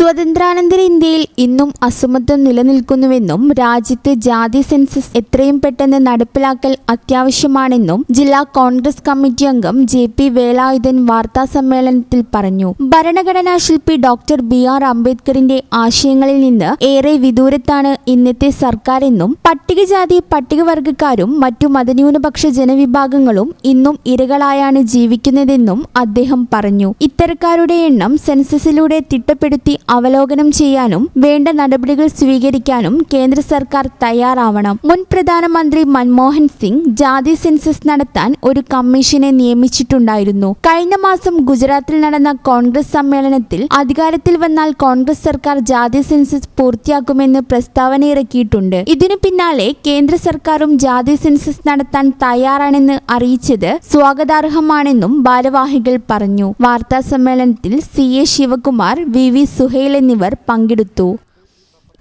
സ്വതന്ത്രാനന്തര ഇന്ത്യയിൽ ഇന്നും അസമത്വം നിലനിൽക്കുന്നുവെന്നും രാജ്യത്ത് ജാതി സെൻസസ് എത്രയും പെട്ടെന്ന് നടപ്പിലാക്കൽ അത്യാവശ്യമാണെന്നും ജില്ലാ കോൺഗ്രസ് കമ്മിറ്റി അംഗം ജെ പി വേലായുധൻ വാർത്താ സമ്മേളനത്തിൽ പറഞ്ഞു. ഭരണഘടനാ ശില്പി ഡോക്ടർ ബി ആർ അംബേദ്കറിന്റെ ആശയങ്ങളിൽ നിന്ന് ഏറെ വിദൂരത്താണ് ഇന്നത്തെ സർക്കാരെന്നും പട്ടികജാതി പട്ടികവർഗക്കാരും മറ്റു മതന്യൂനപക്ഷ ജനവിഭാഗങ്ങളും ഇന്നും ഇരകളായാണ് ജീവിക്കുന്നതെന്നും അദ്ദേഹം പറഞ്ഞു. ഇത്തരക്കാരുടെ എണ്ണം സെൻസസിലൂടെ തിട്ടപ്പെടുത്തി അവലോകനം ചെയ്യാനും വേണ്ട നടപടികൾ സ്വീകരിക്കാനും കേന്ദ്ര സർക്കാർ തയ്യാറാവണം. മുൻ പ്രധാനമന്ത്രി മൻമോഹൻ സിംഗ് ജാതി സെൻസസ് നടത്താൻ ഒരു കമ്മീഷനെ നിയമിച്ചിട്ടുണ്ടായിരുന്നു. കഴിഞ്ഞ മാസം ഗുജറാത്തിൽ നടന്ന കോൺഗ്രസ് സമ്മേളനത്തിൽ അധികാരത്തിൽ വന്നാൽ കോൺഗ്രസ് സർക്കാർ ജാതി സെൻസസ് പൂർത്തിയാക്കുമെന്ന് പ്രസ്താവന ഇറക്കിയിട്ടുണ്ട്. ഇതിനു പിന്നാലെ കേന്ദ്ര സർക്കാരും ജാതി സെൻസസ് നടത്താൻ തയ്യാറാണെന്ന് അറിയിച്ചത് സ്വാഗതാർഹമാണെന്നും ഭാരവാഹികൾ പറഞ്ഞു. വാർത്താ സമ്മേളനത്തിൽ C A Sivakumar V V Suhail എന്നിവർ പങ്കെടുത്തു.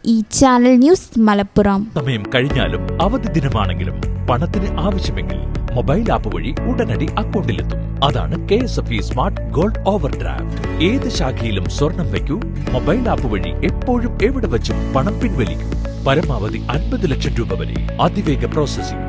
ഈ ചാനൽ ന്യൂസ് മലപ്പുറം. സമയം കഴിഞ്ഞാലും അവധി ദിനമാണെങ്കിലും പണത്തിന് ആവശ്യമെങ്കിൽ മൊബൈൽ ആപ്പ് വഴി ഉടനടി അക്കൗണ്ടിലെത്തും. അതാണ് K S F E smart gold overdraft ഏത് ശാഖയിലും സ്വർണം വയ്ക്കൂ. മൊബൈൽ ആപ്പ് വഴി എപ്പോഴും എവിടെ വെച്ചും പണം പിൻവലിക്കൂ. പരമാവധി അൻപത് ലക്ഷം രൂപ വരെ അതിവേഗ processing